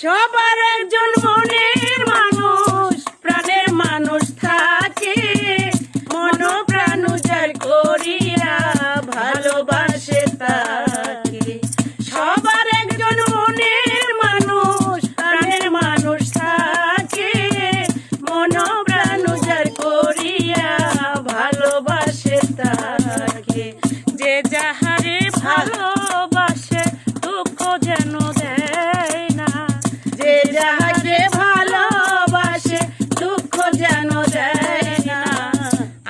সবার একজন মনের মানুষ, প্রাণের মানুষ থাকে। মন প্রাণ উজাড় করিয়া ভালোবাসে সবার একজন মনের মানুষ, প্রাণের মানুষ থাকে। মন প্রাণ উজাড় করিয়া ভালোবাসে তাকে। যে যাহারে ভালোবাসে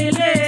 मिले